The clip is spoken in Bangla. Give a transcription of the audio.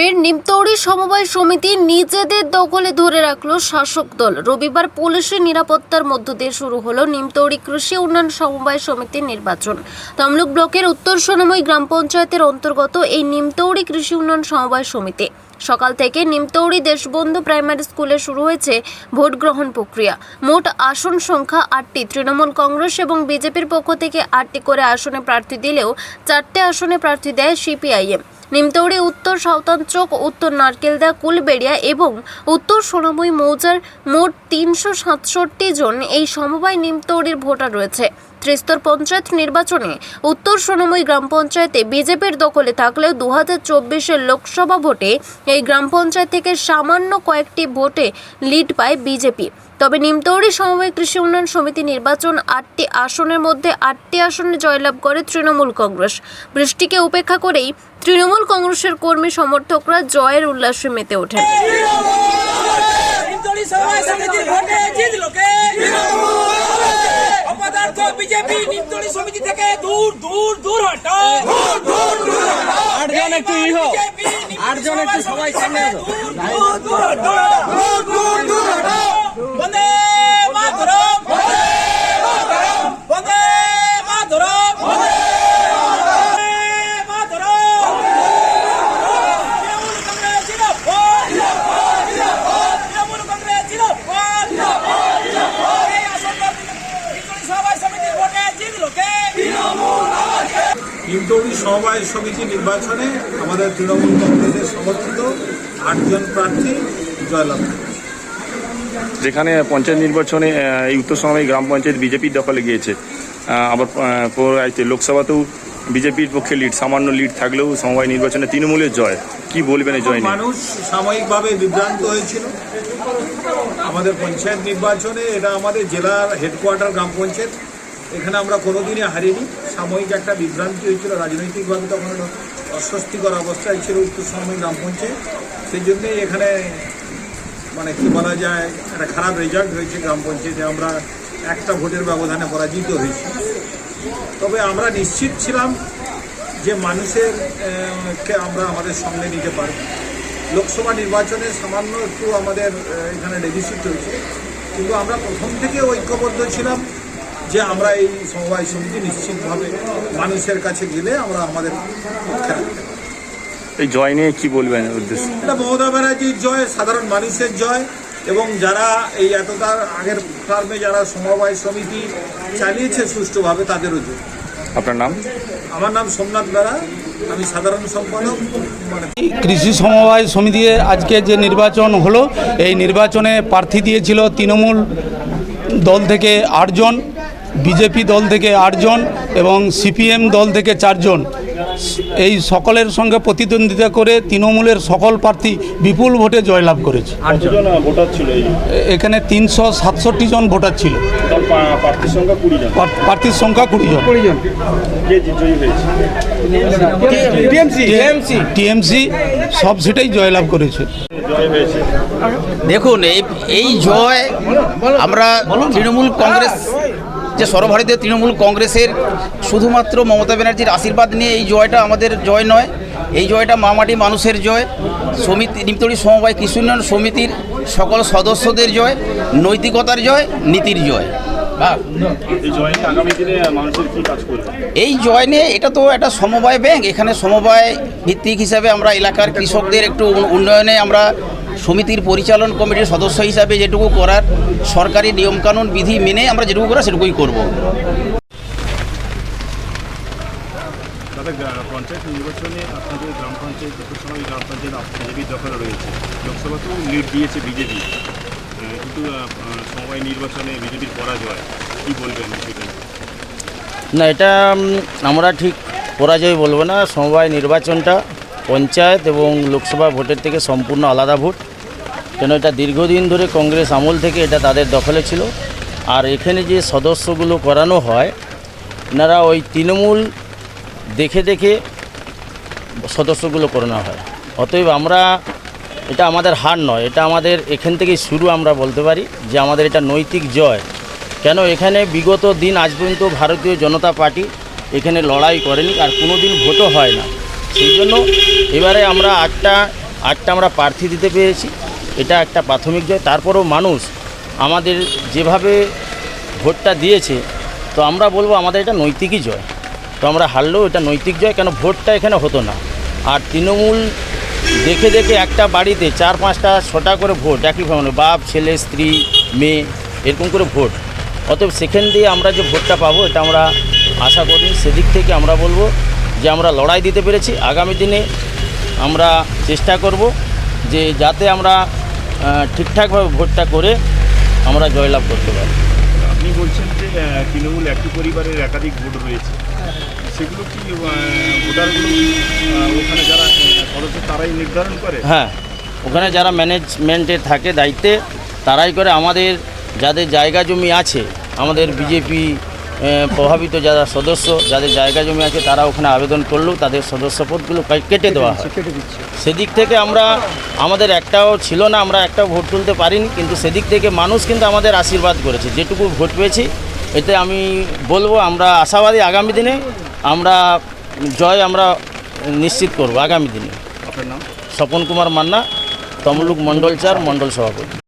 ফের নিমতৌড়ি সমবায় সমিতি নিজেদের দখলে ধরে রাখল শাসক দল। রবিবার পুলিশের নিরাপত্তার মধ্য দিয়ে শুরু হলো নিমতৌড়ি কৃষি উন্নয়ন সমবায় সমিতির নির্বাচন। তমলুক ব্লকের উত্তর সোনাময় গ্রাম পঞ্চায়েতের অন্তর্গত এই নিমতৌড়ি কৃষি উন্নয়ন সমবায় সমিতি। সকাল থেকে নিমতৌড়ি দেশবন্ধু প্রাইমারি স্কুলে শুরু হয়েছে ভোট গ্রহণ প্রক্রিয়া। মোট আসন সংখ্যা আটটি। তৃণমূল কংগ্রেস এবং বিজেপির পক্ষ থেকে আটটি করে আসনে প্রার্থী দিলেও চারটে আসনে প্রার্থী দেয় সিপিআইএম। নিমতৌড়ি, উত্তর সাঁওতাঞ্চক উত্তর নারকেলদা কুলবেড়িয়া এবং উত্তর সোনামুই মৌজার মোট তিনশো সাতষট্টি জন এই সমবায় নিমতৌড়ির ভোটার রয়েছে। ত্রিস্তর পঞ্চায়েত নির্বাচনে উত্তর সোনামুই গ্রাম পঞ্চায়েতে বিজেপির দখলে থাকলেও দু হাজার চব্বিশের লোকসভা ভোটে এই গ্রাম পঞ্চায়েত থেকে সামান্য কয়েকটি ভোটে লিড পায় বিজেপি। তবে নিমতৌড়ি সমবায় কৃষি উন্নয়ন সমিতি নির্বাচন আটটি আসনের মধ্যে আটটি আসনে জয়লাভ করে তৃণমূল কংগ্রেস। বৃষ্টিকে উপেক্ষা করেই তৃণমূল কংগ্রেসের কর্মী সমর্থকরা জয়ের উল্লাসে মেতে ওঠেন হিন্দুরি সমাজ সমিতির ভোটে জিতলো কে অপদার্থ বিজেপি নিমতলি সমিতি থেকে দূর দূর দূর হটো আটজন একটু ই হোক। আটজন একটু সবাই সামনে আসো। দূর দূর হটো বন্দে মাতরম বন্দে মাতরম বন্দে মাতরম তৃণমূল কংগ্রেস জিন্দাবাদ তৃণমূল কংগ্রেস জিন্দাবাদ এই আসনটা নিমতলি সমাজ সমিতির ভোটে জিতলো কে নিমতৌড়ি সমবায় সমিতি নির্বাচনে আমাদের তৃণমূল কংগ্রেসের সমর্থিত আটজন প্রার্থী জয়লাভ। যেখানে পঞ্চায়েত নির্বাচনে এই উত্তর সময় গ্রাম পঞ্চায়েত বিজেপির দখলে গিয়েছে। আবার লোকসভাতেও বিজেপির পক্ষে লিড সামান্য লিড থাকলেও সমবায় নির্বাচনে তৃণমূলের জয়। কি বলবেন এই জয় মানুষ সাময়িকভাবে বিভ্রান্ত হয়েছিল। আমাদের পঞ্চায়েত নির্বাচনে এটা আমাদের জেলার হেডকোয়ার্টার গ্রাম পঞ্চায়েত। এখানে আমরা কোনোদিনই হারিনি। সাময়িক একটা বিভ্রান্তি হয়েছিল রাজনৈতিকভাবে, তখন অস্বস্তিকর অবস্থায় ছিল উত্তর সময় গ্রাম পঞ্চায়েত সেই জন্যই এখানে মানে কি বলা যায়, একটা খারাপ রেজাল্ট হয়েছে গ্রাম পঞ্চায়েতে আমরা একটা ভোটের ব্যবধানে পরাজিত হয়েছি। তবে আমরা নিশ্চিত ছিলাম যে মানুষের কে আমরা আমাদের সঙ্গে নিতে পারব। লোকসভা নির্বাচনে সামান্য একটু আমাদের এখানে ডেফিসিট হয়েছে। কিন্তু আমরা প্রথম থেকে ঐক্যবদ্ধ ছিলাম। যে আমরা এই সমবায় সমিতি নিশ্চিতভাবে মানুষের কাছে গেলে আমরা আমাদের পক্ষে রাখতে পারব। এই জয় নিয়ে কি বলবেন উদ্দেশ্য? এটা মমতা ব্যানার্জির জয় সাধারণ মানুষের জয় এবং যারা এই এতটার আগের টার্মে যারা সমবায় সমিতি চালিয়েছে সুষ্ঠুভাবে তাদেরও জয় আপনার নাম? আমার নাম সোমনাথ বেড়া আমি সাধারণ সম্পাদক। মানে কৃষি সমবায় সমিতির আজকে যে নির্বাচন হলো এই নির্বাচনে প্রার্থী দিয়েছিল তৃণমূল দল থেকে আটজন। বিজেপি দল থেকে আটজন এবং সিপিএম দল থেকে চারজন। এই সকলের সঙ্গে প্রতিদ্বন্দ্বিতা করে তৃণমূলের সকল প্রার্থী বিপুল ভোটে জয়লাভ করেছে। এখানে তিনশো সাতষট্টি জন ভোটার ছিল। প্রার্থীর সংখ্যা কুড়ি জন। টিএমসি। সব সিটেই জয়লাভ করেছে। দেখুন এই এই জয় আমরা তৃণমূল কংগ্রেস যে সর্বভারতীয় তৃণমূল কংগ্রেসের শুধুমাত্র মমতা ব্যানার্জির আশীর্বাদ নিয়ে এই জয়টা আমাদের জয় নয়। এই জয়টা মামাটি মানুষের জয় সমিতি নিমতলি সমবায় কৃষি উন্নয়ন সমিতির সকল সদস্যদের জয় নৈতিকতার জয় নীতির জয়। এই জয় নিয়ে এটা তো একটা সমবায় ব্যাংক। এখানে সমবায় ভিত্তিক হিসাবে আমরা এলাকার কৃষকদের একটু উন্নয়নে আমরা সমিতির পরিচালন কমিটির সদস্য হিসাবে যেটুকু করার সরকারি নিয়মকানুন বিধি মেনে আমরা যেটুকু করার সেটুকুই করব। তাদের পঞ্চায়েত নির্বাচনে আপনাদের গ্রাম পঞ্চায়েত সময় গ্রাম পঞ্চায়েত বিজেপির দখলে রয়েছে। লোকসভাতেও লিড দিয়েছে বিজেপি। কিন্তু সময় নির্বাচনে বিজেপির পরাজয় কি বলবেন না এটা আমরা ঠিক পরাজয় বলব না। সমবায় নির্বাচনটা পঞ্চায়েত এবং লোকসভা ভোটের থেকে সম্পূর্ণ আলাদা ভোট। কেন এটা দীর্ঘদিন ধরে কংগ্রেস আমল থেকে এটা তাদের দখলে ছিল। আর এখানে যে সদস্যগুলো করানো হয়, এনারা ওই তৃণমূল দেখে দেখে সদস্যগুলো করানো হয়। অতএব আমরা এটা আমাদের হার নয়, এটা আমাদের এখান থেকেই শুরু আমরা বলতে পারি যে আমাদের এটা নৈতিক জয়। কেন এখানে বিগত দিন আজ পর্যন্ত ভারতীয় জনতা পার্টি এখানে লড়াই করেনি আর কোনো দিন ভোটও হয় না। সেই জন্য এবারে আমরা আটটা আটটা আমরা প্রার্থী দিতে পেরেছি। এটা একটা প্রাথমিক জয়, তারপরেও মানুষ আমাদের যেভাবে ভোটটা দিয়েছে, তো আমরা বলব আমাদের এটা নৈতিকই জয়। তো আমরা হারলেও এটা নৈতিক জয়, কেন ভোটটা এখানে হতো না। আর তৃণমূল দেখে দেখে একটা বাড়িতে চার পাঁচটা, ছটা করে ভোট, একই ভাবে বাপ, ছেলে, স্ত্রী, মেয়ে, এরকম করে ভোট। অতএব সেখান দিয়ে আমরা যে ভোটটা পাবো, এটা আমরা আশা করি, সেদিক থেকে আমরা বলব যে আমরা লড়াই দিতে পেরেছি। আগামী দিনে আমরা চেষ্টা করব যে যাতে আমরা ঠিকঠাকভাবে ভোটটা করে আমরা জয়লাভ করতে পারি। আপনি বলছেন যে তৃণমূল একটি পরিবারের একাধিক ভোট রয়েছে। সেগুলো কি ভোটারগুলো ওখানে যারা সদস্য তারাই নির্ধারণ করে? হ্যাঁ ওখানে যারা ম্যানেজমেন্টে থাকে দায়িত্বে তারাই করে আমাদের যাদের জায়গা জমি আছে আমাদের বিজেপি প্রভাবিত যারা সদস্য যাদের জায়গা জমি আছে তারা ওখানে আবেদন করলেও তাদের সদস্যপদগুলো কেটে দেওয়া হয়। সেদিক থেকে আমরা আমাদের একটাও ছিল না আমরা একটাও ভোট তুলতে পারিনি কিন্তু সেদিক থেকে মানুষ কিন্তু আমাদের আশীর্বাদ করেছে। যেটুকু ভোট পেয়েছি এতে আমি বলব আমরা আশাবাদী আগামী দিনে আমরা জয় আমরা নিশ্চিত করব আগামী দিনে। আপনার নাম? স্বপন কুমার মান্না তমলুক মণ্ডল চার মণ্ডল সভাপতি।